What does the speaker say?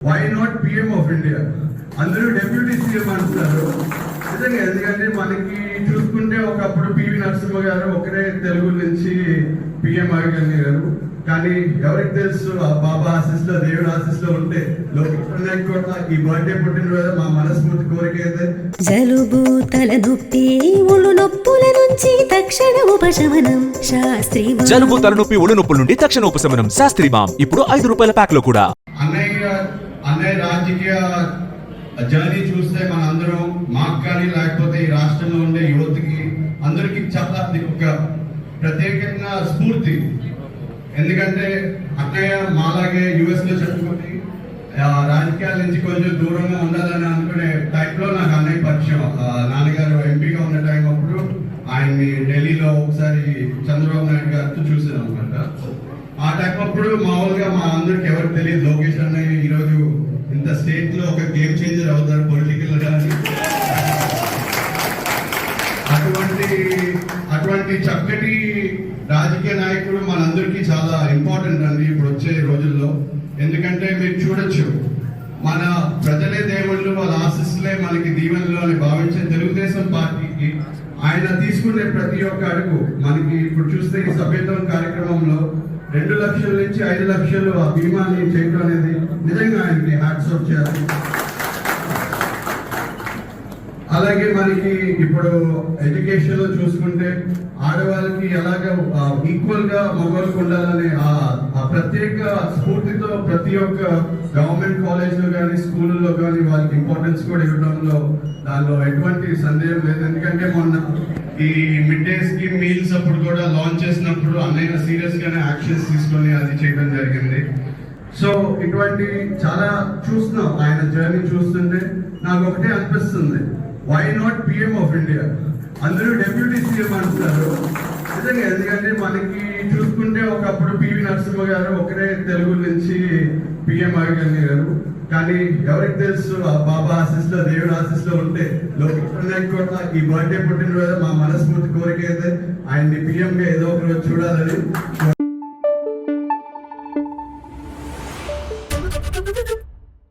Why not PM of India అందరూ deputy CM అంటున్నారు. నిజంగా ఎందుకంటే మనకి చూసుకుంటే ఒకప్పుడు పివి నరసింహ గారు ఒకరే తెలుగు నుంచి పిఎం అయ్యగలిగారు కానీ ఎవరికి తెలుసు ఆ బాబా ఆశీస్లో దేవుడు ఆశీస్లో ఉంటే లోకేష్ నాయక్ కూడా ఈ బర్త్డే పుట్టినరోజు మా మనస్ఫూర్తి కోరిక అయితే జలుబు తలనొప్పి ఒళ్ళు నొప్పుల నుంచి తక్షణ ఉపశమనం. శాస్త్రి జలుబు తలనొప్పి ఒళ్ళు నొప్పుల నుండి తక్షణ ఉపశమనం. శాస్త్రి మామ్ ఇప్పుడు ఐదు రూపాయల ప్యాక్లో కూడా. అన్నయ్య అన్నయ్య రాజకీయ జర్నీ చూస్తే మనందరం మాకు కానీ లేకపోతే ఈ రాష్ట్రంలో ఉండే యువతకి అందరికీ చాలా ఒక ప్రత్యేకంగా స్ఫూర్తి. ఎందుకంటే అన్నయ్య మాలాగే యుఎస్లో చెప్పుకుంది రాజకీయాల నుంచి కొంచెం దూరంగా ఉండాలని అనుకునే టైంలో నాకు అన్నయ్య పరిచయం. నాన్నగారు ఎంపీగా ఉన్న టైం అప్పుడు ఆయన్ని ఢిల్లీలో ఒకసారి చంద్రబాబు నాయుడు గారితో చూసాను అనమాట ఆ టైం అప్పుడు మామూలుగా మా అందరికి ఎవరు తెలియదు. లోకేష్ అన్నయ్య ఈరోజు ఇంత స్టేట్లో ఒక గేమ్ చేంజర్ అవుతారు పొలిటికల్గా. అటువంటి అటువంటి చక్కటి రాజకీయ నాయకుడు మనందరికీ చాలా ఇంపార్టెంట్ అండి ఇప్పుడు వచ్చే రోజుల్లో. ఎందుకంటే మీరు చూడొచ్చు మన ప్రజలే దేవుళ్ళు వాళ్ళ ఆశీస్సులే మనకి దీవెనలు అని భావించే తెలుగుదేశం పార్టీకి ఆయన తీసుకునే ప్రతి ఒక్క అడుగు మనకి ఇప్పుడు చూస్తే ఈ సభ్యత్వం కార్యక్రమంలో రెండు లక్షల నుంచి ఐదు లక్షలు ఆ బీమాని చేయడం అనేది నిజంగా ఆయన్ని హ్యాట్స్ ఆఫ్ చేయాలి. అలాగే మనకి ఇప్పుడు ఎడ్యుకేషన్లో చూసుకుంటే ఆడవాళ్ళకి ఎలాగ ఈక్వల్గా మగవాళ్ళకి ఉండాలనే ఆ ప్రత్యేక స్ఫూర్తితో ప్రతి ఒక్క గవర్నమెంట్ కాలేజ్లో కానీ స్కూళ్ళలో కానీ వాళ్ళకి ఇంపార్టెన్స్ కూడా ఇవ్వడంలో దానిలో ఎటువంటి సందేహం లేదు. ఎందుకంటే మొన్న ఈ మిడ్ డే స్కీమ్ మీల్స్ అప్పుడు కూడా లాంచ్ చేసినప్పుడు అన్నయ్య సీరియస్ గానే యాక్షన్స్ తీసుకొని అది చేయడం జరిగింది. సో ఇటువంటి చాలా చూస్తున్నాం. ఆయన జర్నీ చూస్తుంటే నాకు ఒకటే అనిపిస్తుంది. Why not PM of India అందరూ డెప్యూటీ సీఎం అంటున్నారు. నిజంగా ఎందుకంటే మనకి చూసుకుంటే ఒకప్పుడు పివి నరసింహ గారు ఒకరే తెలుగు నుంచి పిఎం అయ్యగలిగారు కానీ ఎవరికి తెలుసు ఆ బాబా ఆశీస్లో దేవుడు ఆశీస్లో ఉంటే లోకేష్ కూడా ఈ బర్త్డే పుట్టినరోజు మా మనస్ఫూర్తి కోరిక అయితే ఆయన్ని పిఎంగా ఏదో ఒక రోజు చూడాలని